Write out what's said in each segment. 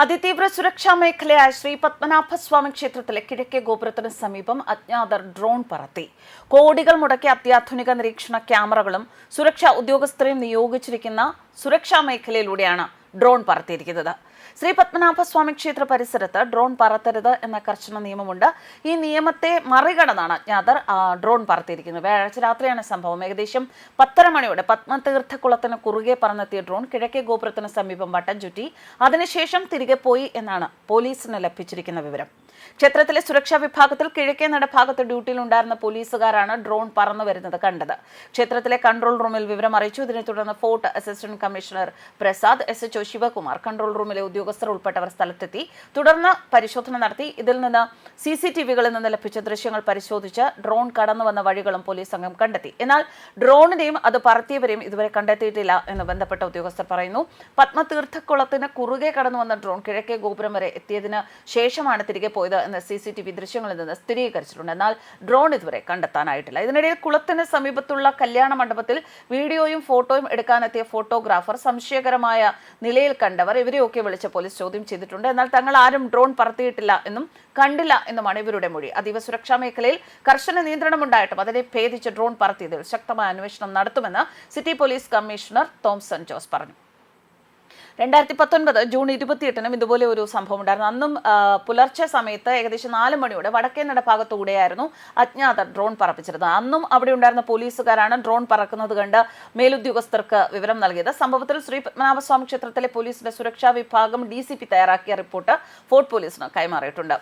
അതിതീവ്ര സുരക്ഷാ മേഖലയായ ശ്രീ പത്മനാഭസ്വാമി ക്ഷേത്രത്തിലെ കിഴക്കേ ഗോപുരത്തിന് സമീപം അജ്ഞാതർ ഡ്രോൺ പറത്തി. കോടികൾ മുടക്കിയ അത്യാധുനിക നിരീക്ഷണ ക്യാമറകളും സുരക്ഷാ ഉദ്യോഗസ്ഥരെയും നിയോഗിച്ചിരിക്കുന്ന സുരക്ഷാ മേഖലയിലൂടെയാണ് ഡ്രോൺ പറത്തിയിരിക്കുന്നത്. ശ്രീ പത്മനാഭസ്വാമി ക്ഷേത്ര പരിസരത്ത് ഡ്രോൺ പറത്തരുത് എന്ന കർശന നിയമമുണ്ട്. ഈ നിയമത്തെ മറികടന്നാണ് അജ്ഞാതർ ഡ്രോൺ പറത്തിയിരിക്കുന്നത്. വ്യാഴാഴ്ച രാത്രിയാണ് സംഭവം. ഏകദേശം പത്തര മണിയോടെ പത്മതീർത്ഥക്കുളത്തിന് കുറുകെ പറന്നെത്തിയ ഡ്രോൺ കിഴക്കേ ഗോപുരത്തിന് സമീപം വട്ടം ചുറ്റി. അതിനുശേഷം തിരികെ പോയി എന്നാണ് പോലീസിന് ലഭിച്ചിരിക്കുന്ന വിവരം. ക്ഷേത്രത്തിലെ സുരക്ഷാ വിഭാഗത്തിൽ കിഴക്കേ നടഭാഗത്ത് ഡ്യൂട്ടിയിലുണ്ടായിരുന്ന പോലീസുകാരാണ് ഡ്രോൺ പറന്നു വരുന്നത് കണ്ടത്. ക്ഷേത്രത്തിലെ കൺട്രോൾ റൂമിൽ വിവരം അറിയിച്ചു. ഇതിനെ തുടർന്ന് Fort assistant commissioner Prasad S. H. Sivakumar control റൂമിലെ ഉദ്യോഗസ്ഥർ ഉൾപ്പെട്ടവർ സ്ഥലത്തെത്തി. തുടർന്ന് പരിശോധന നടത്തി. ഇതിൽ നിന്ന് സി സി ടി വികളിൽ നിന്ന് ലഭിച്ച ദൃശ്യങ്ങൾ പരിശോധിച്ച് ഡ്രോൺ കടന്നു വന്ന വഴികളും പോലീസ് സംഘം കണ്ടെത്തി. എന്നാൽ ഡ്രോണിനെയും അത് പറത്തിയവരെയും ഇതുവരെ കണ്ടെത്തിയിട്ടില്ല എന്ന് ബന്ധപ്പെട്ട ഉദ്യോഗസ്ഥർ പറയുന്നു. പത്മതീർത്ഥക്കുളത്തിന് കുറുകെ കടന്നു വന്ന ഡ്രോൺ കിഴക്കേ ഗോപുരം വരെ എത്തിയതിന് ശേഷമാണ് തിരികെ പോയത്. എന്ന് സി സി ടി വി ദൃശ്യങ്ങളിൽ നിന്ന് സ്ഥിരീകരിച്ചിട്ടുണ്ട്. എന്നാൽ ഡ്രോൺ ഇതുവരെ കണ്ടെത്താനായിട്ടില്ല. ഇതിനിടയിൽ കുളത്തിന് സമീപത്തുള്ള കല്യാണ മണ്ഡപത്തിൽ വീഡിയോയും ഫോട്ടോയും എടുക്കാനെത്തിയ ഫോട്ടോഗ്രാഫർ സംശയകരമായ നിലയിൽ കണ്ടവർ ഇവരെയൊക്കെ വിളിച്ച പോലീസ് ചോദ്യം ചെയ്തിട്ടുണ്ട്. എന്നാൽ തങ്ങൾ ആരും ഡ്രോൺ പറത്തിയിട്ടില്ല എന്നും കണ്ടില്ല എന്നുമാണ് ഇവരുടെ മൊഴി. അതീവ സുരക്ഷാ മേഖലയിൽ കർശന നിയന്ത്രണമുണ്ടായിട്ടും അതിനെ ഭേദിച്ച് ഡ്രോൺ പറത്തിയതിൽ ശക്തമായ അന്വേഷണം നടത്തുമെന്ന് city police commissioner Thomson Jose പറഞ്ഞു. രണ്ടായിരത്തി പത്തൊൻപത് ജൂൺ ഇരുപത്തിയെട്ടിനും ഇതുപോലെ ഒരു സംഭവം ഉണ്ടായിരുന്നു. അന്നും പുലർച്ചെ സമയത്ത് ഏകദേശം നാല് മണിയോടെ വടക്കേ നടഭാഗത്തൂടെയായിരുന്നു അജ്ഞാതർ ഡ്രോൺ പറപ്പിച്ചിരുന്നത്. അന്നും അവിടെ ഉണ്ടായിരുന്ന പോലീസുകാരാണ് ഡ്രോൺ പറക്കുന്നത് കണ്ട് മേലുദ്യോഗസ്ഥർക്ക് വിവരം നൽകിയത്. സംഭവത്തിൽ ശ്രീ പത്മനാഭസ്വാമി ക്ഷേത്രത്തിലെ പോലീസിന്റെ സുരക്ഷാ വിഭാഗം ഡി തയ്യാറാക്കിയ റിപ്പോർട്ട് ഫോർട്ട് പോലീസിന് കൈമാറിയിട്ടുണ്ട്.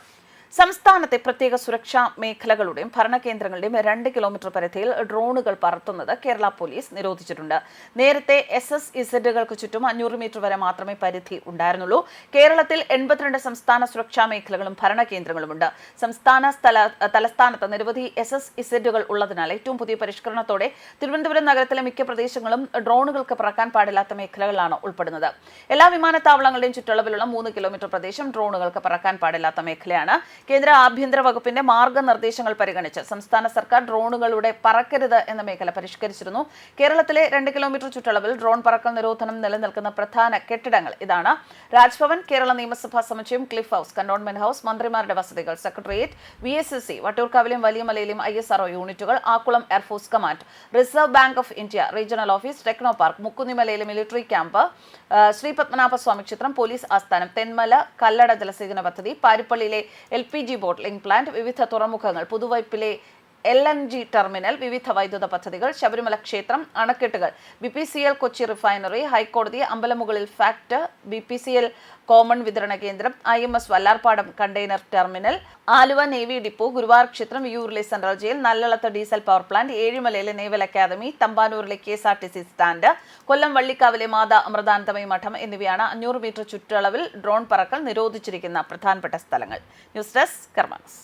സംസ്ഥാനത്തെ പ്രത്യേക സുരക്ഷാ മേഖലകളുടെയും ഭരണകേന്ദ്രങ്ങളുടെയും രണ്ട് കിലോമീറ്റർ പരിധിയിൽ ഡ്രോണുകൾ പറത്തുന്നത് കേരള പോലീസ് നിരോധിച്ചിട്ടുണ്ട്. നേരത്തെ എസ് എസ് ഇസഡുകൾക്ക് ചുറ്റും അഞ്ഞൂറ് മീറ്റർ വരെ മാത്രമേ പരിധി ഉണ്ടായിരുന്നുള്ളൂ. കേരളത്തിൽ എൺപത്തിരണ്ട് സംസ്ഥാന സുരക്ഷാ മേഖലകളും ഭരണകേന്ദ്രങ്ങളുമുണ്ട്. സംസ്ഥാന സ്ഥല തലസ്ഥാനത്ത് നിരവധി എസ് എസ് ഇസഡുകൾ ഉള്ളതിനാൽ ഏറ്റവും പുതിയ പരിഷ്കരണത്തോടെ തിരുവനന്തപുരം നഗരത്തിലെ മിക്ക പ്രദേശങ്ങളും ഡ്രോണുകൾക്ക് പറക്കാൻ പാടില്ലാത്ത മേഖലകളാണ് ഉൾപ്പെടുന്നത്. എല്ലാ വിമാനത്താവളങ്ങളുടെയും ചുറ്റളവിലുള്ള മൂന്ന് കിലോമീറ്റർ പ്രദേശം ഡ്രോണുകൾക്ക് പറക്കാൻ പാടില്ലാത്ത മേഖലയാണ്. കേന്ദ്ര ആഭ്യന്തര വകുപ്പിന്റെ മാർഗനിർദ്ദേശങ്ങൾ പരിഗണിച്ച് സംസ്ഥാന സർക്കാർ ഡ്രോണുകളുടെ പറക്കരുത് എന്ന മേഖല പരിഷ്കരിച്ചിരുന്നു. കേരളത്തിലെ രണ്ട് കിലോമീറ്റർ ചുറ്റളവിൽ ഡ്രോൺ പറക്കൽ നിരോധനം നിലനിൽക്കുന്ന പ്രധാന കെട്ടിടങ്ങൾ ഇതാണ്. രാജ്ഭവൻ കേരള നിയമസഭാ സമുച്ചയം ക്ലിഫ് ഹൗസ് കന്റോൺമെന്റ് ഹൗസ് മന്ത്രിമാരുടെ വസതികൾ secretariat V S S C വട്ടിയൂർക്കാവിലെയും വലിയമലയിലെയും ഐ എസ് ആർഒ യൂണിറ്റുകൾ Akkulam air force command Reserve Bank of India regional office techno park മുക്കുന്നിമലയിലെ military camp Shri Padmanabhaswamy ക്ഷേത്രം പോലീസ് ആസ്ഥാനം തെന്മല കല്ലട ജലസേചന പദ്ധതി പാരിപ്പള്ളിയിലെ L P G bottling plant വിവിധ തുറമുഖങ്ങൾ പുതുവൈപ്പിലെ എൽ എൻ ജി ടെർമിനൽ വിവിധ വൈദ്യുത പദ്ധതികൾ ശബരിമല ക്ഷേത്രം അണക്കെട്ടുകൾ. B P C L Kochi refinery ഹൈക്കോടതി അമ്പലമുകളിൽ FACT B P C L common വിതരണ കേന്ദ്രം I M S Vallarpadam container terminal Aluva navy depot Guruvar ക്ഷേത്രം യൂറിലെ സെൻട്രൽ ജയിൽ നല്ലളത്ത് ഡീസൽ പവർ പ്ലാന്റ് ഏഴിമലയിലെ naval academy തമ്പാനൂരിലെ K S R T C stand Kollam വള്ളിക്കാവിലെ Mata Amritanandamayi മഠം എന്നിവയാണ് അഞ്ഞൂറ് മീറ്റർ ചുറ്റളവിൽ ഡ്രോൺ പറക്കൽ നിരോധിച്ചിരിക്കുന്ന പ്രധാനപ്പെട്ട സ്ഥലങ്ങൾ. News desk കർമാനസ്.